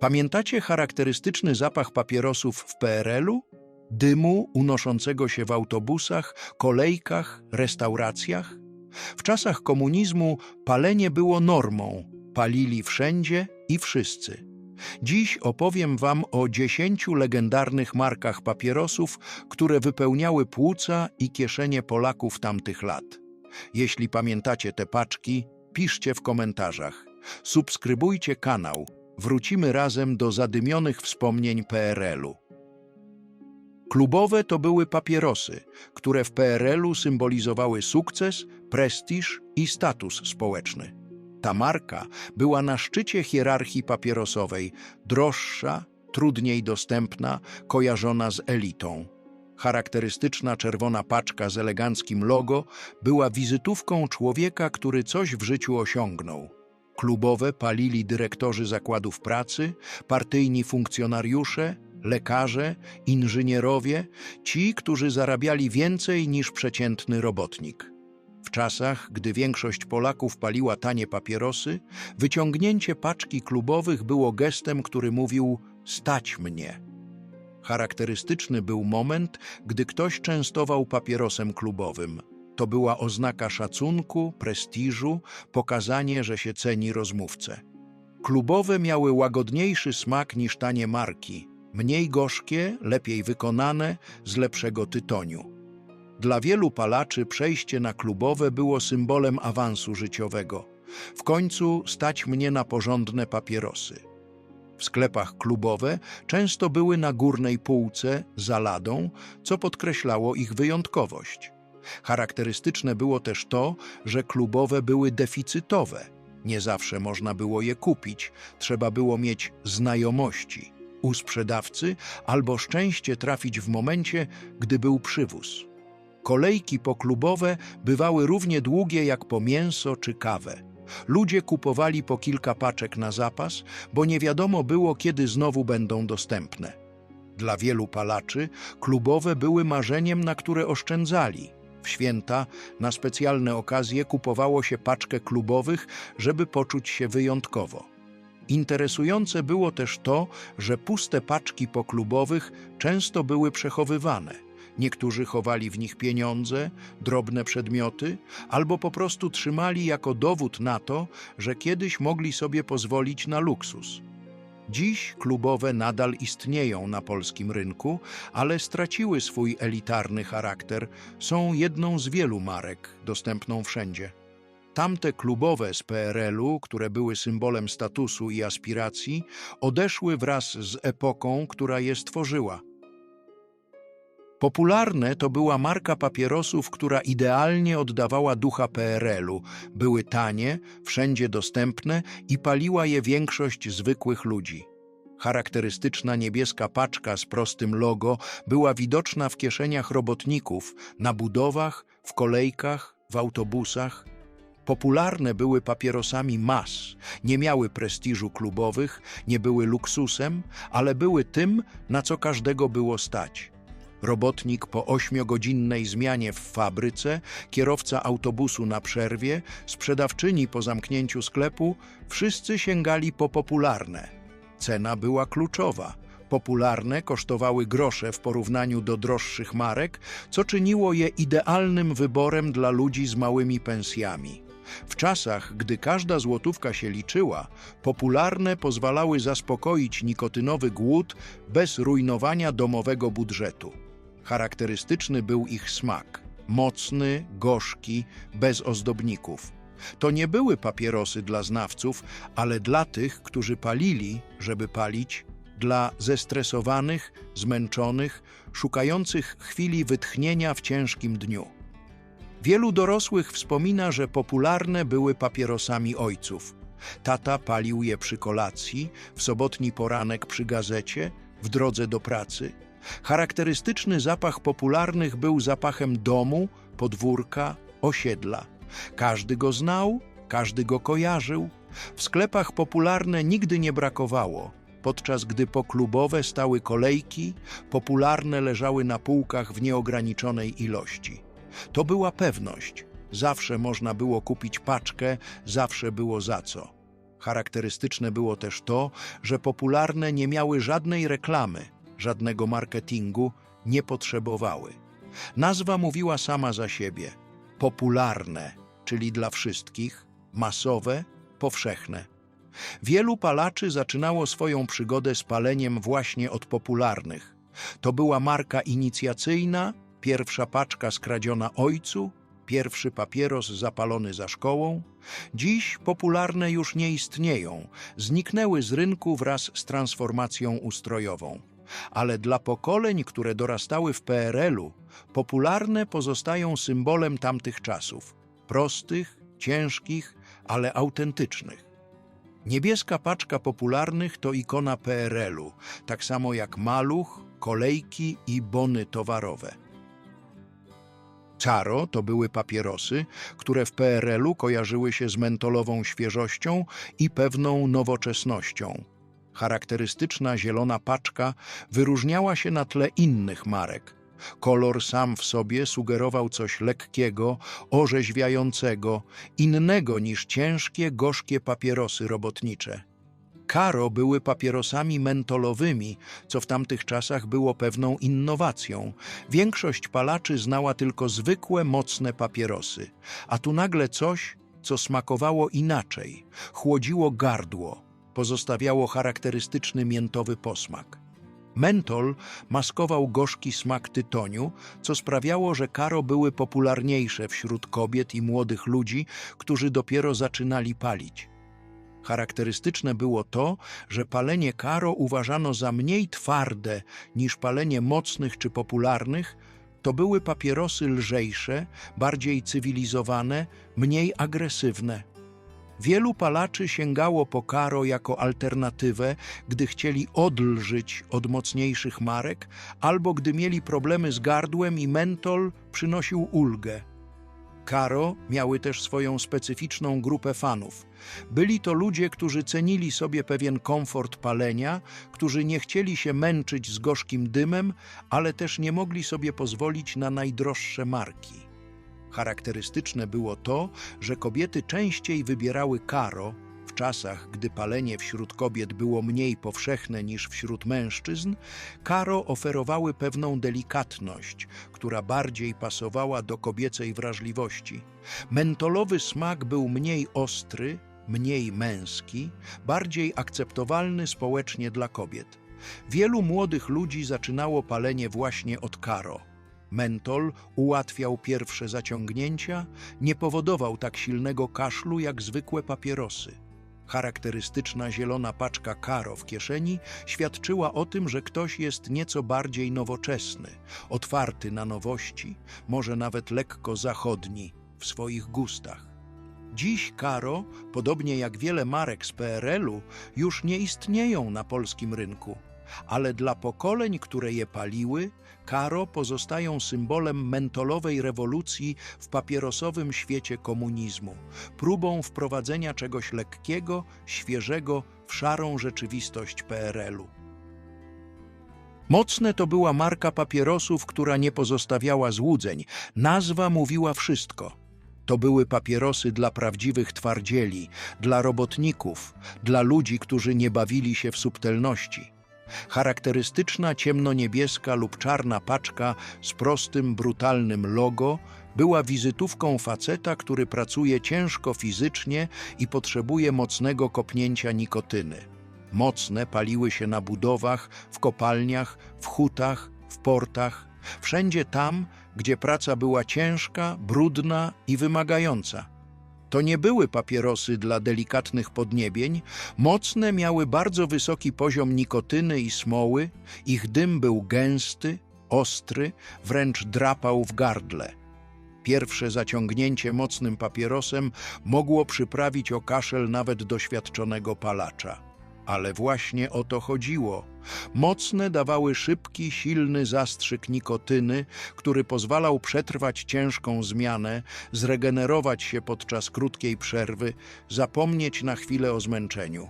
Pamiętacie charakterystyczny zapach papierosów w PRL-u? Dymu unoszącego się w autobusach, kolejkach, restauracjach? W czasach komunizmu palenie było normą, palili wszędzie i wszyscy. Dziś opowiem Wam o dziesięciu legendarnych markach papierosów, które wypełniały płuca i kieszenie Polaków tamtych lat. Jeśli pamiętacie te paczki, piszcie w komentarzach. Subskrybujcie kanał. Wrócimy razem do zadymionych wspomnień PRL-u. Klubowe to były papierosy, które w PRL-u symbolizowały sukces, prestiż i status społeczny. Ta marka była na szczycie hierarchii papierosowej, droższa, trudniej dostępna, kojarzona z elitą. Charakterystyczna czerwona paczka z eleganckim logo była wizytówką człowieka, który coś w życiu osiągnął. Klubowe palili dyrektorzy zakładów pracy, partyjni funkcjonariusze, lekarze, inżynierowie, ci, którzy zarabiali więcej niż przeciętny robotnik. W czasach, gdy większość Polaków paliła tanie papierosy, wyciągnięcie paczki klubowych było gestem, który mówił stać mnie. Charakterystyczny był moment, gdy ktoś częstował papierosem klubowym. To była oznaka szacunku, prestiżu, pokazanie, że się ceni rozmówcę. Klubowe miały łagodniejszy smak niż tanie marki, mniej gorzkie, lepiej wykonane, z lepszego tytoniu. Dla wielu palaczy przejście na klubowe było symbolem awansu życiowego. W końcu stać mnie na porządne papierosy. W sklepach klubowe często były na górnej półce, za ladą, co podkreślało ich wyjątkowość. Charakterystyczne było też to, że klubowe były deficytowe. Nie zawsze można było je kupić, trzeba było mieć znajomości u sprzedawcy albo szczęście trafić w momencie, gdy był przywóz. Kolejki poklubowe bywały równie długie jak po mięso czy kawę. Ludzie kupowali po kilka paczek na zapas, bo nie wiadomo było, kiedy znowu będą dostępne. Dla wielu palaczy klubowe były marzeniem, na które oszczędzali. Święta, na specjalne okazje kupowało się paczkę klubowych, żeby poczuć się wyjątkowo. Interesujące było też to, że puste paczki poklubowych często były przechowywane. Niektórzy chowali w nich pieniądze, drobne przedmioty, albo po prostu trzymali jako dowód na to, że kiedyś mogli sobie pozwolić na luksus. Dziś klubowe nadal istnieją na polskim rynku, ale straciły swój elitarny charakter, są jedną z wielu marek dostępną wszędzie. Tamte klubowe z PRL-u, które były symbolem statusu i aspiracji, odeszły wraz z epoką, która je stworzyła. Popularne to była marka papierosów, która idealnie oddawała ducha PRL-u. Były tanie, wszędzie dostępne i paliła je większość zwykłych ludzi. Charakterystyczna niebieska paczka z prostym logo była widoczna w kieszeniach robotników, na budowach, w kolejkach, w autobusach. Popularne były papierosami mas, nie miały prestiżu klubowych, nie były luksusem, ale były tym, na co każdego było stać. Robotnik po ośmiogodzinnej zmianie w fabryce, kierowca autobusu na przerwie, sprzedawczyni po zamknięciu sklepu, wszyscy sięgali po popularne. Cena była kluczowa. Popularne kosztowały grosze w porównaniu do droższych marek, co czyniło je idealnym wyborem dla ludzi z małymi pensjami. W czasach, gdy każda złotówka się liczyła, popularne pozwalały zaspokoić nikotynowy głód bez rujnowania domowego budżetu. Charakterystyczny był ich smak mocny, gorzki, bez ozdobników. To nie były papierosy dla znawców, ale dla tych, którzy palili, żeby palić, dla zestresowanych, zmęczonych, szukających chwili wytchnienia w ciężkim dniu. Wielu dorosłych wspomina, że popularne były papierosami ojców. Tata palił je przy kolacji, w sobotni poranek przy gazecie, w drodze do pracy. Charakterystyczny zapach popularnych był zapachem domu, podwórka, osiedla. Każdy go znał, każdy go kojarzył. W sklepach popularne nigdy nie brakowało, podczas gdy poklubowe stały kolejki, popularne leżały na półkach w nieograniczonej ilości. To była pewność. Zawsze można było kupić paczkę, zawsze było za co. Charakterystyczne było też to, że popularne nie miały żadnej reklamy, żadnego marketingu, nie potrzebowały. Nazwa mówiła sama za siebie. Popularne, czyli dla wszystkich, masowe, powszechne. Wielu palaczy zaczynało swoją przygodę z paleniem właśnie od popularnych. To była marka inicjacyjna, pierwsza paczka skradziona ojcu, pierwszy papieros zapalony za szkołą. Dziś popularne już nie istnieją, zniknęły z rynku wraz z transformacją ustrojową. Ale dla pokoleń, które dorastały w PRL-u, popularne pozostają symbolem tamtych czasów. Prostych, ciężkich, ale autentycznych. Niebieska paczka popularnych to ikona PRL-u, tak samo jak maluch, kolejki i bony towarowe. Caro to były papierosy, które w PRL-u kojarzyły się z mentolową świeżością i pewną nowoczesnością. Charakterystyczna zielona paczka wyróżniała się na tle innych marek. Kolor sam w sobie sugerował coś lekkiego, orzeźwiającego, innego niż ciężkie, gorzkie papierosy robotnicze. Karo były papierosami mentolowymi, co w tamtych czasach było pewną innowacją. Większość palaczy znała tylko zwykłe, mocne papierosy, a tu nagle coś, co smakowało inaczej, chłodziło gardło, pozostawiało charakterystyczny miętowy posmak. Mentol maskował gorzki smak tytoniu, co sprawiało, że karo były popularniejsze wśród kobiet i młodych ludzi, którzy dopiero zaczynali palić. Charakterystyczne było to, że palenie karo uważano za mniej twarde niż palenie mocnych czy popularnych, to były papierosy lżejsze, bardziej cywilizowane, mniej agresywne. Wielu palaczy sięgało po karo jako alternatywę, gdy chcieli odlżyć od mocniejszych marek, albo gdy mieli problemy z gardłem i mentol przynosił ulgę. Karo miały też swoją specyficzną grupę fanów. Byli to ludzie, którzy cenili sobie pewien komfort palenia, którzy nie chcieli się męczyć z gorzkim dymem, ale też nie mogli sobie pozwolić na najdroższe marki. Charakterystyczne było to, że kobiety częściej wybierały karo w czasach, gdy palenie wśród kobiet było mniej powszechne niż wśród mężczyzn, karo oferowały pewną delikatność, która bardziej pasowała do kobiecej wrażliwości. Mentolowy smak był mniej ostry, mniej męski, bardziej akceptowalny społecznie dla kobiet. Wielu młodych ludzi zaczynało palenie właśnie od karo. Mentol ułatwiał pierwsze zaciągnięcia, nie powodował tak silnego kaszlu jak zwykłe papierosy. Charakterystyczna zielona paczka karo w kieszeni świadczyła o tym, że ktoś jest nieco bardziej nowoczesny, otwarty na nowości, może nawet lekko zachodni w swoich gustach. Dziś karo, podobnie jak wiele marek z PRL-u, już nie istnieją na polskim rynku, ale dla pokoleń, które je paliły, karo pozostają symbolem mentolowej rewolucji w papierosowym świecie komunizmu, próbą wprowadzenia czegoś lekkiego, świeżego w szarą rzeczywistość PRL-u. Mocne to była marka papierosów, która nie pozostawiała złudzeń. Nazwa mówiła wszystko. To były papierosy dla prawdziwych twardzieli, dla robotników, dla ludzi, którzy nie bawili się w subtelności. Charakterystyczna ciemnoniebieska lub czarna paczka z prostym, brutalnym logo była wizytówką faceta, który pracuje ciężko fizycznie i potrzebuje mocnego kopnięcia nikotyny. Mocne paliły się na budowach, w kopalniach, w hutach, w portach, wszędzie tam, gdzie praca była ciężka, brudna i wymagająca. To nie były papierosy dla delikatnych podniebień, mocne miały bardzo wysoki poziom nikotyny i smoły, ich dym był gęsty, ostry, wręcz drapał w gardle. Pierwsze zaciągnięcie mocnym papierosem mogło przyprawić o kaszel nawet doświadczonego palacza. Ale właśnie o to chodziło. Mocne dawały szybki, silny zastrzyk nikotyny, który pozwalał przetrwać ciężką zmianę, zregenerować się podczas krótkiej przerwy, zapomnieć na chwilę o zmęczeniu.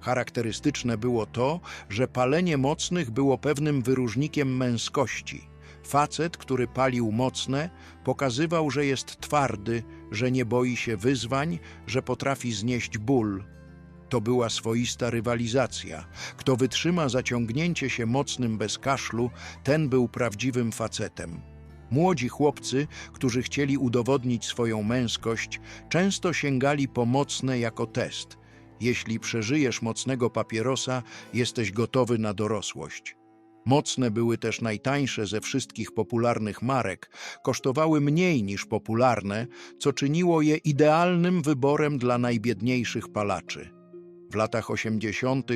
Charakterystyczne było to, że palenie mocnych było pewnym wyróżnikiem męskości. Facet, który palił mocne, pokazywał, że jest twardy, że nie boi się wyzwań, że potrafi znieść ból. To była swoista rywalizacja. Kto wytrzyma zaciągnięcie się mocnym bez kaszlu, ten był prawdziwym facetem. Młodzi chłopcy, którzy chcieli udowodnić swoją męskość, często sięgali po mocne jako test. Jeśli przeżyjesz mocnego papierosa, jesteś gotowy na dorosłość. Mocne były też najtańsze ze wszystkich popularnych marek, kosztowały mniej niż popularne, co czyniło je idealnym wyborem dla najbiedniejszych palaczy. W latach 80.,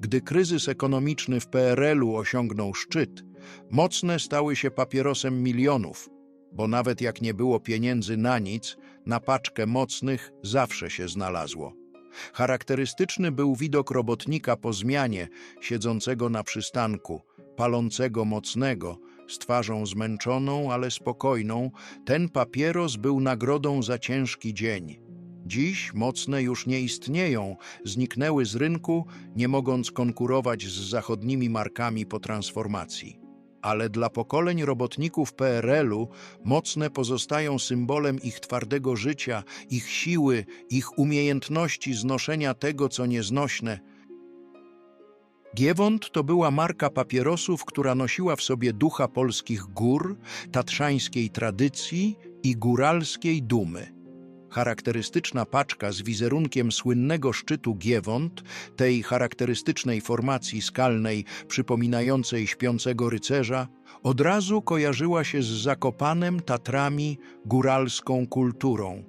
gdy kryzys ekonomiczny w PRL-u osiągnął szczyt, mocne stały się papierosem milionów, bo nawet jak nie było pieniędzy na nic, na paczkę mocnych zawsze się znalazło. Charakterystyczny był widok robotnika po zmianie, siedzącego na przystanku, palącego mocnego, z twarzą zmęczoną, ale spokojną. Ten papieros był nagrodą za ciężki dzień. Dziś mocne już nie istnieją, zniknęły z rynku, nie mogąc konkurować z zachodnimi markami po transformacji. Ale dla pokoleń robotników PRL-u mocne pozostają symbolem ich twardego życia, ich siły, ich umiejętności znoszenia tego, co nieznośne. Giewont to była marka papierosów, która nosiła w sobie ducha polskich gór, tatrzańskiej tradycji i góralskiej dumy. Charakterystyczna paczka z wizerunkiem słynnego szczytu Giewont, tej charakterystycznej formacji skalnej przypominającej śpiącego rycerza, od razu kojarzyła się z Zakopanem, Tatrami, góralską kulturą.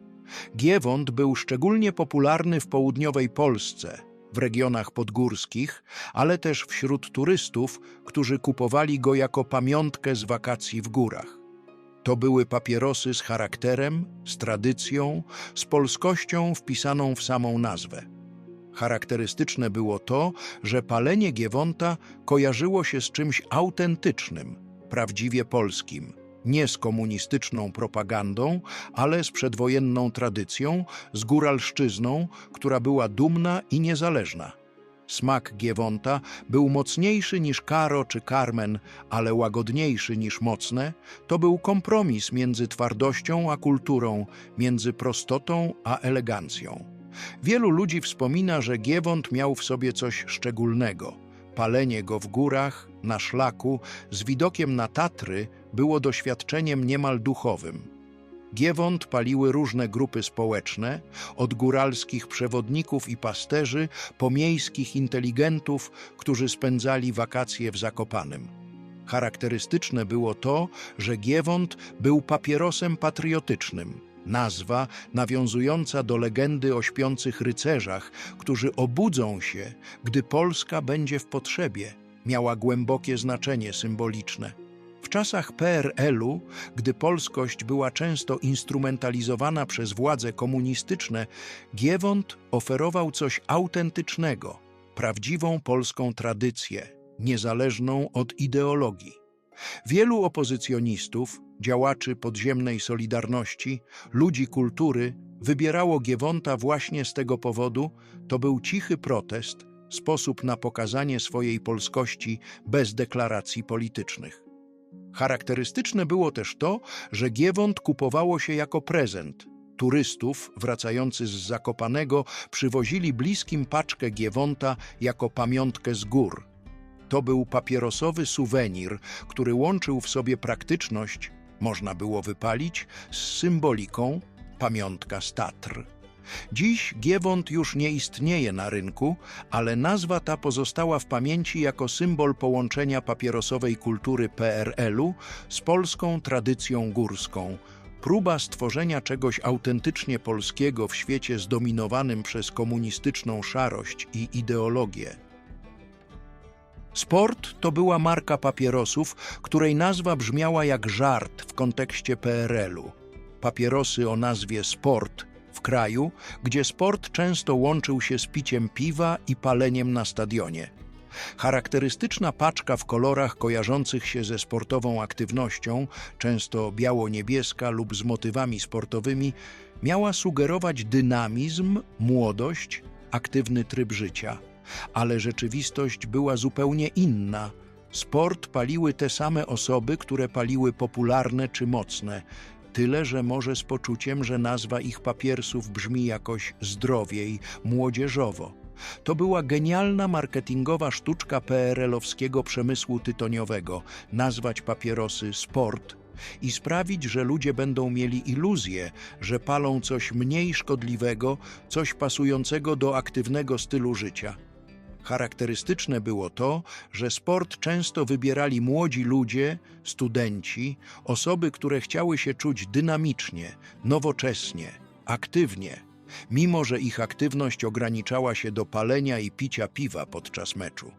Giewont był szczególnie popularny w południowej Polsce, w regionach podgórskich, ale też wśród turystów, którzy kupowali go jako pamiątkę z wakacji w górach. To były papierosy z charakterem, z tradycją, z polskością wpisaną w samą nazwę. Charakterystyczne było to, że palenie Giewonta kojarzyło się z czymś autentycznym, prawdziwie polskim, nie z komunistyczną propagandą, ale z przedwojenną tradycją, z góralszczyzną, która była dumna i niezależna. Smak Giewonta był mocniejszy niż Karo czy Carmen, ale łagodniejszy niż mocne. To był kompromis między twardością a kulturą, między prostotą a elegancją. Wielu ludzi wspomina, że Giewont miał w sobie coś szczególnego. Palenie go w górach, na szlaku, z widokiem na Tatry było doświadczeniem niemal duchowym. Giewont paliły różne grupy społeczne, od góralskich przewodników i pasterzy po miejskich inteligentów, którzy spędzali wakacje w Zakopanem. Charakterystyczne było to, że Giewont był papierosem patriotycznym, nazwa nawiązująca do legendy o śpiących rycerzach, którzy obudzą się, gdy Polska będzie w potrzebie, miała głębokie znaczenie symboliczne. W czasach PRL-u, gdy polskość była często instrumentalizowana przez władze komunistyczne, Giewont oferował coś autentycznego, prawdziwą polską tradycję, niezależną od ideologii. Wielu opozycjonistów, działaczy podziemnej Solidarności, ludzi kultury wybierało Giewonta właśnie z tego powodu, to był cichy protest, sposób na pokazanie swojej polskości bez deklaracji politycznych. Charakterystyczne było też to, że Giewont kupowało się jako prezent. Turystów wracający z Zakopanego przywozili bliskim paczkę Giewonta jako pamiątkę z gór. To był papierosowy suwenir, który łączył w sobie praktyczność, można było wypalić, z symboliką pamiątka z Tatr. Dziś Giewont już nie istnieje na rynku, ale nazwa ta pozostała w pamięci jako symbol połączenia papierosowej kultury PRL-u z polską tradycją górską. Próba stworzenia czegoś autentycznie polskiego w świecie zdominowanym przez komunistyczną szarość i ideologię. Sport to była marka papierosów, której nazwa brzmiała jak żart w kontekście PRL-u. Papierosy o nazwie Sport w kraju, gdzie sport często łączył się z piciem piwa i paleniem na stadionie. Charakterystyczna paczka w kolorach kojarzących się ze sportową aktywnością, często biało-niebieska lub z motywami sportowymi, miała sugerować dynamizm, młodość, aktywny tryb życia. Ale rzeczywistość była zupełnie inna. Sport paliły te same osoby, które paliły popularne czy mocne Tyle, że może z poczuciem, że nazwa ich papiersów brzmi jakoś zdrowiej, młodzieżowo. To była genialna marketingowa sztuczka PRL-owskiego przemysłu tytoniowego nazwać papierosy sport i sprawić, że ludzie będą mieli iluzję, że palą coś mniej szkodliwego, coś pasującego do aktywnego stylu życia. Charakterystyczne było to, że sport często wybierali młodzi ludzie, studenci, osoby, które chciały się czuć dynamicznie, nowocześnie, aktywnie, mimo że ich aktywność ograniczała się do palenia i picia piwa podczas meczu.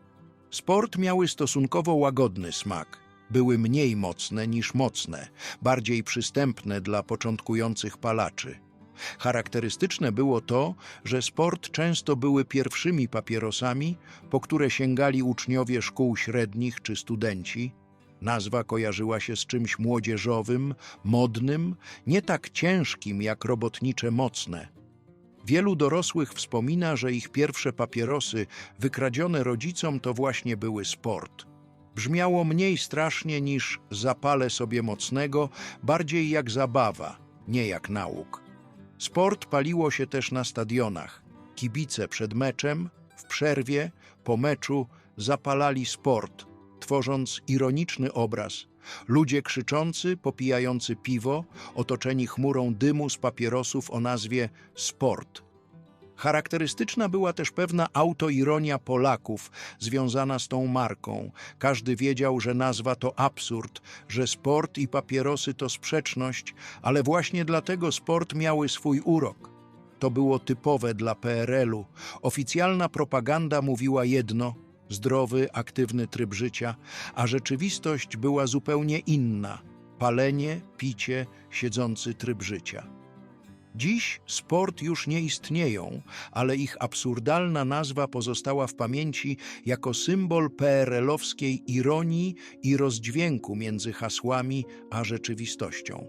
Sport miały stosunkowo łagodny smak. Były mniej mocne niż mocne, bardziej przystępne dla początkujących palaczy. Charakterystyczne było to, że sport często były pierwszymi papierosami, po które sięgali uczniowie szkół średnich czy studenci. Nazwa kojarzyła się z czymś młodzieżowym, modnym, nie tak ciężkim jak robotnicze mocne. Wielu dorosłych wspomina, że ich pierwsze papierosy wykradzione rodzicom to właśnie były sport. Brzmiało mniej strasznie niż zapalę sobie mocnego, bardziej jak zabawa, nie jak nauk. Sport paliło się też na stadionach. Kibice przed meczem, w przerwie, po meczu zapalali sport, tworząc ironiczny obraz. Ludzie krzyczący, popijający piwo, otoczeni chmurą dymu z papierosów o nazwie sport. Charakterystyczna była też pewna autoironia Polaków związana z tą marką. Każdy wiedział, że nazwa to absurd, że sport i papierosy to sprzeczność, ale właśnie dlatego sport miały swój urok. To było typowe dla PRL-u. Oficjalna propaganda mówiła jedno zdrowy, aktywny tryb życia, a rzeczywistość była zupełnie inna palenie, picie, siedzący tryb życia. Dziś sport już nie istnieją, ale ich absurdalna nazwa pozostała w pamięci jako symbol PRL-owskiej ironii i rozdźwięku między hasłami a rzeczywistością.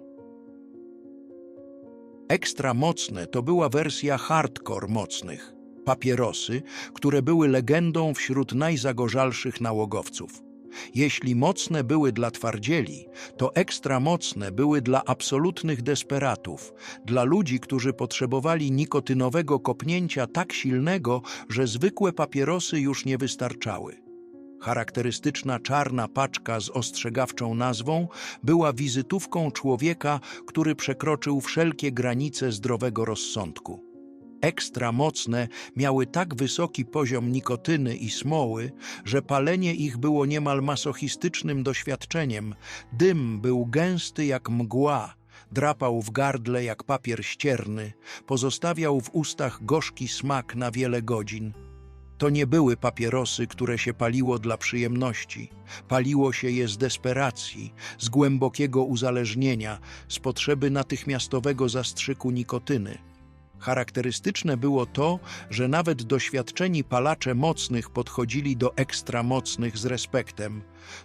Ekstra mocne to była wersja hardcore mocnych, papierosy, które były legendą wśród najzagorzalszych nałogowców. Jeśli mocne były dla twardzieli, to ekstra mocne były dla absolutnych desperatów, dla ludzi, którzy potrzebowali nikotynowego kopnięcia tak silnego, że zwykłe papierosy już nie wystarczały. Charakterystyczna czarna paczka z ostrzegawczą nazwą była wizytówką człowieka, który przekroczył wszelkie granice zdrowego rozsądku ekstra mocne miały tak wysoki poziom nikotyny i smoły, że palenie ich było niemal masochistycznym doświadczeniem. Dym był gęsty jak mgła, drapał w gardle jak papier ścierny, pozostawiał w ustach gorzki smak na wiele godzin. To nie były papierosy, które się paliło dla przyjemności. Paliło się je z desperacji, z głębokiego uzależnienia, z potrzeby natychmiastowego zastrzyku nikotyny. Charakterystyczne było to, że nawet doświadczeni palacze mocnych podchodzili do ekstramocnych z respektem.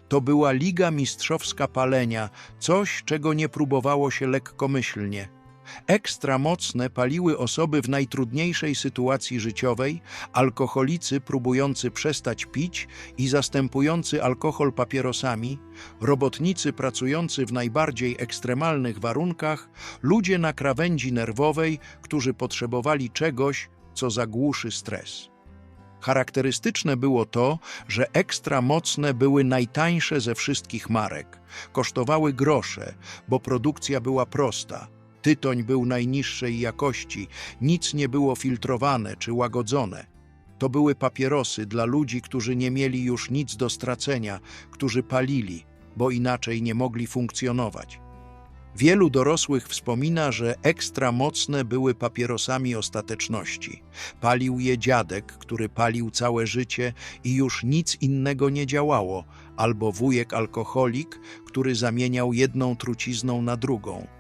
To była liga mistrzowska palenia, coś, czego nie próbowało się lekkomyślnie. Ekstra mocne paliły osoby w najtrudniejszej sytuacji życiowej, alkoholicy próbujący przestać pić i zastępujący alkohol papierosami, robotnicy pracujący w najbardziej ekstremalnych warunkach, ludzie na krawędzi nerwowej, którzy potrzebowali czegoś, co zagłuszy stres. Charakterystyczne było to, że ekstra mocne były najtańsze ze wszystkich marek. Kosztowały grosze, bo produkcja była prosta – Tytoń był najniższej jakości, nic nie było filtrowane czy łagodzone. To były papierosy dla ludzi, którzy nie mieli już nic do stracenia, którzy palili, bo inaczej nie mogli funkcjonować. Wielu dorosłych wspomina, że ekstra mocne były papierosami ostateczności. Palił je dziadek, który palił całe życie i już nic innego nie działało, albo wujek alkoholik, który zamieniał jedną trucizną na drugą.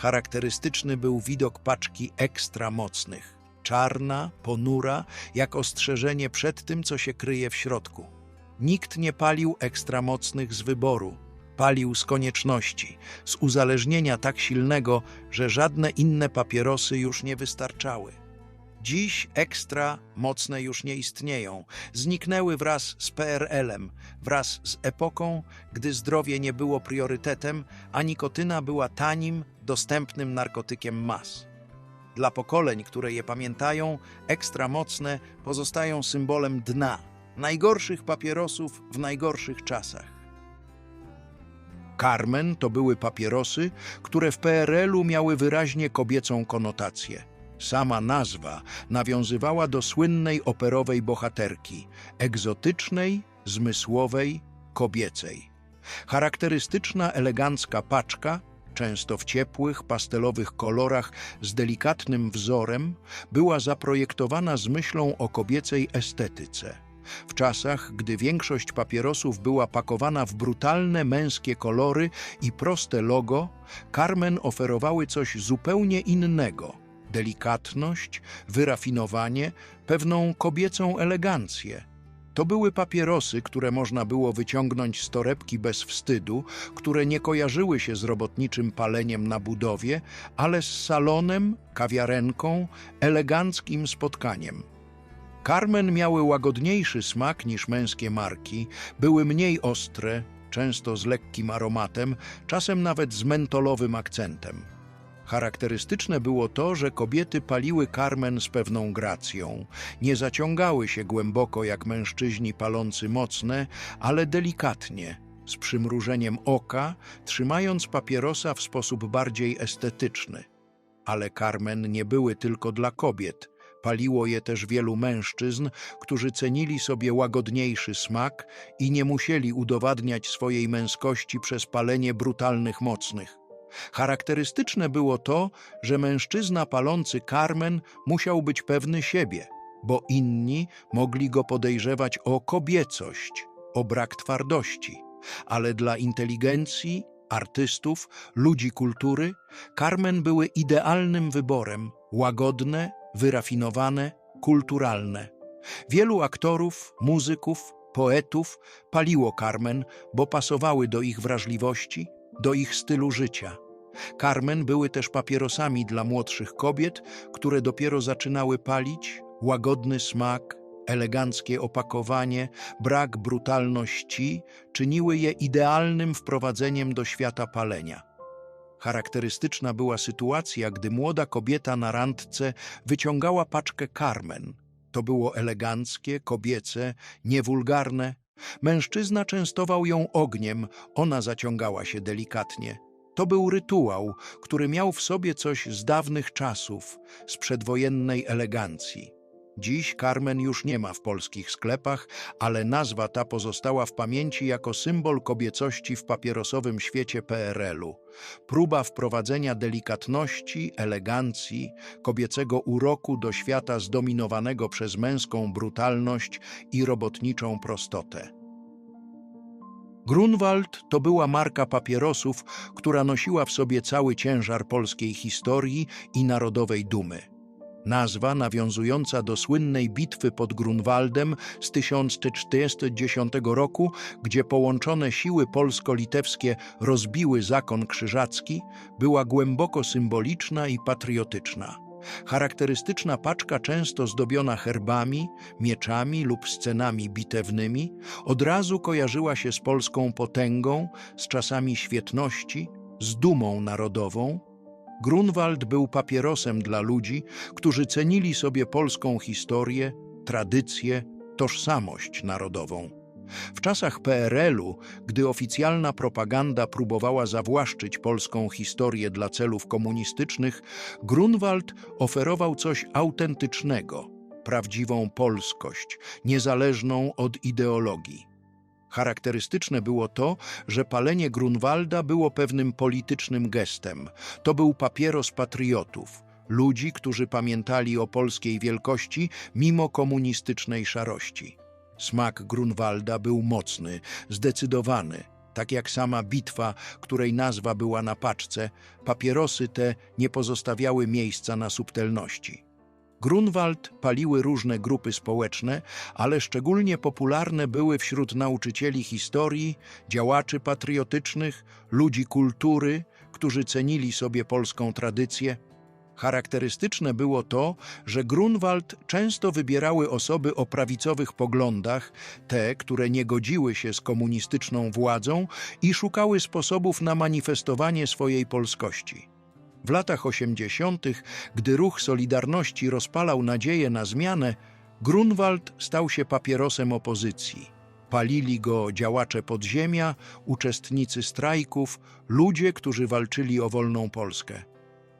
Charakterystyczny był widok paczki ekstra mocnych. Czarna, ponura, jak ostrzeżenie przed tym, co się kryje w środku. Nikt nie palił ekstra mocnych z wyboru. Palił z konieczności, z uzależnienia tak silnego, że żadne inne papierosy już nie wystarczały. Dziś ekstra mocne już nie istnieją. Zniknęły wraz z PRL-em, wraz z epoką, gdy zdrowie nie było priorytetem, a nikotyna była tanim, dostępnym narkotykiem mas. Dla pokoleń, które je pamiętają, ekstra mocne pozostają symbolem dna, najgorszych papierosów w najgorszych czasach. Carmen to były papierosy, które w PRL-u miały wyraźnie kobiecą konotację. Sama nazwa nawiązywała do słynnej operowej bohaterki, egzotycznej, zmysłowej, kobiecej. Charakterystyczna, elegancka paczka, często w ciepłych, pastelowych kolorach z delikatnym wzorem, była zaprojektowana z myślą o kobiecej estetyce. W czasach, gdy większość papierosów była pakowana w brutalne męskie kolory i proste logo, Carmen oferowały coś zupełnie innego. Delikatność, wyrafinowanie, pewną kobiecą elegancję. To były papierosy, które można było wyciągnąć z torebki bez wstydu, które nie kojarzyły się z robotniczym paleniem na budowie, ale z salonem, kawiarenką, eleganckim spotkaniem. Carmen miały łagodniejszy smak niż męskie marki, były mniej ostre, często z lekkim aromatem, czasem nawet z mentolowym akcentem. Charakterystyczne było to, że kobiety paliły Carmen z pewną gracją. Nie zaciągały się głęboko jak mężczyźni palący mocne, ale delikatnie, z przymrużeniem oka, trzymając papierosa w sposób bardziej estetyczny. Ale Carmen nie były tylko dla kobiet. Paliło je też wielu mężczyzn, którzy cenili sobie łagodniejszy smak i nie musieli udowadniać swojej męskości przez palenie brutalnych mocnych. Charakterystyczne było to, że mężczyzna palący Carmen musiał być pewny siebie, bo inni mogli go podejrzewać o kobiecość, o brak twardości. Ale dla inteligencji, artystów, ludzi kultury, Carmen były idealnym wyborem, łagodne, wyrafinowane, kulturalne. Wielu aktorów, muzyków, poetów paliło Carmen, bo pasowały do ich wrażliwości, do ich stylu życia. Carmen były też papierosami dla młodszych kobiet, które dopiero zaczynały palić, łagodny smak, eleganckie opakowanie, brak brutalności czyniły je idealnym wprowadzeniem do świata palenia. Charakterystyczna była sytuacja, gdy młoda kobieta na randce wyciągała paczkę Carmen. To było eleganckie, kobiece, niewulgarne. Mężczyzna częstował ją ogniem, ona zaciągała się delikatnie. To był rytuał, który miał w sobie coś z dawnych czasów, z przedwojennej elegancji. Dziś Carmen już nie ma w polskich sklepach, ale nazwa ta pozostała w pamięci jako symbol kobiecości w papierosowym świecie PRL-u. Próba wprowadzenia delikatności, elegancji, kobiecego uroku do świata zdominowanego przez męską brutalność i robotniczą prostotę. Grunwald to była marka papierosów, która nosiła w sobie cały ciężar polskiej historii i narodowej dumy. Nazwa nawiązująca do słynnej bitwy pod Grunwaldem z 1410 roku, gdzie połączone siły polsko-litewskie rozbiły zakon krzyżacki, była głęboko symboliczna i patriotyczna. Charakterystyczna paczka, często zdobiona herbami, mieczami lub scenami bitewnymi, od razu kojarzyła się z polską potęgą, z czasami świetności, z dumą narodową. Grunwald był papierosem dla ludzi, którzy cenili sobie polską historię, tradycję, tożsamość narodową. W czasach PRL-u, gdy oficjalna propaganda próbowała zawłaszczyć polską historię dla celów komunistycznych, Grunwald oferował coś autentycznego, prawdziwą polskość, niezależną od ideologii. Charakterystyczne było to, że palenie Grunwalda było pewnym politycznym gestem. To był papieros patriotów, ludzi, którzy pamiętali o polskiej wielkości mimo komunistycznej szarości. Smak Grunwalda był mocny, zdecydowany. Tak jak sama bitwa, której nazwa była na paczce, papierosy te nie pozostawiały miejsca na subtelności. Grunwald paliły różne grupy społeczne, ale szczególnie popularne były wśród nauczycieli historii, działaczy patriotycznych, ludzi kultury, którzy cenili sobie polską tradycję. Charakterystyczne było to, że Grunwald często wybierały osoby o prawicowych poglądach, te, które nie godziły się z komunistyczną władzą i szukały sposobów na manifestowanie swojej polskości. W latach 80., gdy ruch Solidarności rozpalał nadzieję na zmianę, Grunwald stał się papierosem opozycji. Palili go działacze podziemia, uczestnicy strajków, ludzie, którzy walczyli o wolną Polskę.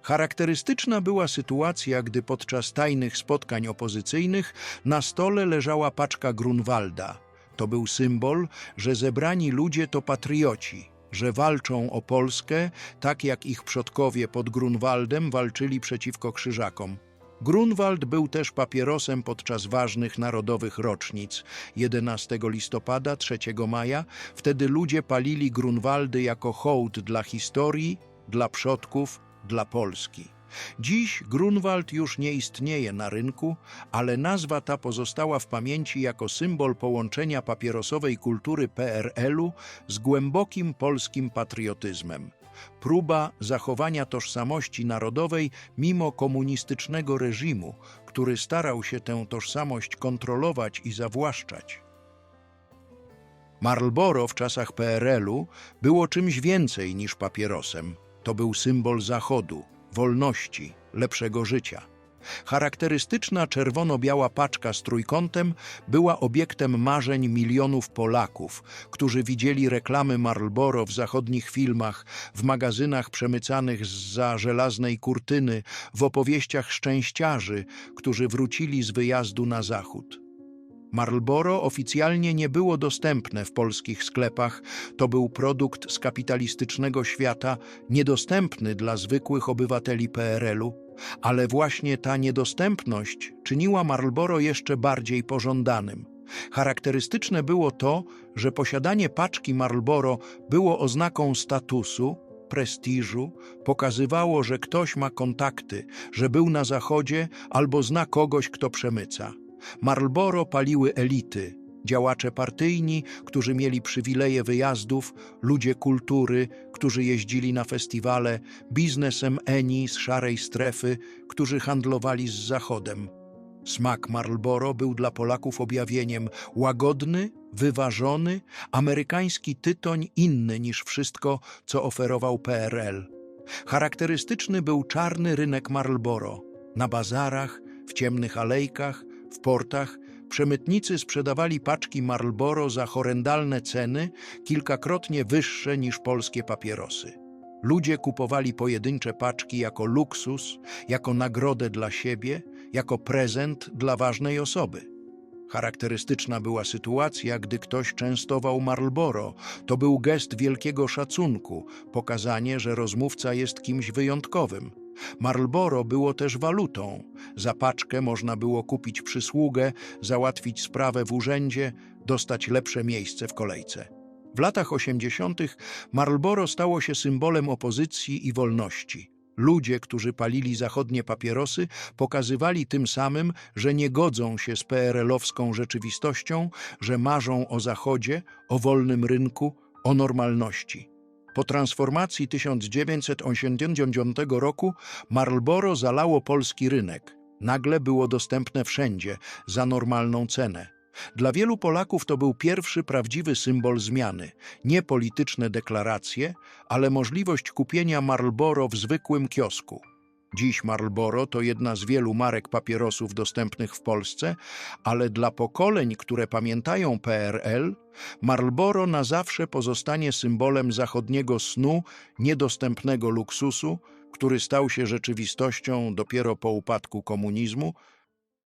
Charakterystyczna była sytuacja, gdy podczas tajnych spotkań opozycyjnych na stole leżała paczka Grunwalda. To był symbol, że zebrani ludzie to patrioci, że walczą o Polskę, tak jak ich przodkowie pod Grunwaldem walczyli przeciwko krzyżakom. Grunwald był też papierosem podczas ważnych narodowych rocznic 11 listopada, 3 maja. Wtedy ludzie palili Grunwaldy jako hołd dla historii, dla przodków, dla Polski. Dziś Grunwald już nie istnieje na rynku, ale nazwa ta pozostała w pamięci jako symbol połączenia papierosowej kultury PRL-u z głębokim polskim patriotyzmem. Próba zachowania tożsamości narodowej mimo komunistycznego reżimu, który starał się tę tożsamość kontrolować i zawłaszczać. Marlboro w czasach PRL-u było czymś więcej niż papierosem. To był symbol Zachodu, wolności, lepszego życia. Charakterystyczna czerwono-biała paczka z trójkątem była obiektem marzeń milionów Polaków, którzy widzieli reklamy Marlboro w zachodnich filmach, w magazynach przemycanych za żelaznej kurtyny, w opowieściach szczęściarzy, którzy wrócili z wyjazdu na zachód. Marlboro oficjalnie nie było dostępne w polskich sklepach. To był produkt z kapitalistycznego świata, niedostępny dla zwykłych obywateli PRL-u, ale właśnie ta niedostępność czyniła Marlboro jeszcze bardziej pożądanym. Charakterystyczne było to, że posiadanie paczki Marlboro było oznaką statusu, prestiżu, pokazywało, że ktoś ma kontakty, że był na zachodzie albo zna kogoś, kto przemyca. Marlboro paliły elity, działacze partyjni, którzy mieli przywileje wyjazdów, ludzie kultury, którzy jeździli na festiwale, biznesem Eni z szarej strefy, którzy handlowali z Zachodem. Smak Marlboro był dla Polaków objawieniem łagodny, wyważony, amerykański tytoń inny niż wszystko, co oferował PRL. Charakterystyczny był czarny rynek Marlboro. Na bazarach, w ciemnych alejkach, w portach przemytnicy sprzedawali paczki Marlboro za horrendalne ceny, kilkakrotnie wyższe niż polskie papierosy. Ludzie kupowali pojedyncze paczki jako luksus, jako nagrodę dla siebie, jako prezent dla ważnej osoby. Charakterystyczna była sytuacja, gdy ktoś częstował Marlboro. To był gest wielkiego szacunku, pokazanie, że rozmówca jest kimś wyjątkowym. Marlboro było też walutą. Za paczkę można było kupić przysługę, załatwić sprawę w urzędzie, dostać lepsze miejsce w kolejce. W latach 80. Marlboro stało się symbolem opozycji i wolności. Ludzie, którzy palili zachodnie papierosy, pokazywali tym samym, że nie godzą się z PRL-owską rzeczywistością, że marzą o Zachodzie, o wolnym rynku, o normalności. Po transformacji 1989 roku Marlboro zalało polski rynek. Nagle było dostępne wszędzie, za normalną cenę. Dla wielu Polaków to był pierwszy prawdziwy symbol zmiany. Nie polityczne deklaracje, ale możliwość kupienia Marlboro w zwykłym kiosku. Dziś Marlboro to jedna z wielu marek papierosów dostępnych w Polsce, ale dla pokoleń, które pamiętają PRL, Marlboro na zawsze pozostanie symbolem zachodniego snu, niedostępnego luksusu, który stał się rzeczywistością dopiero po upadku komunizmu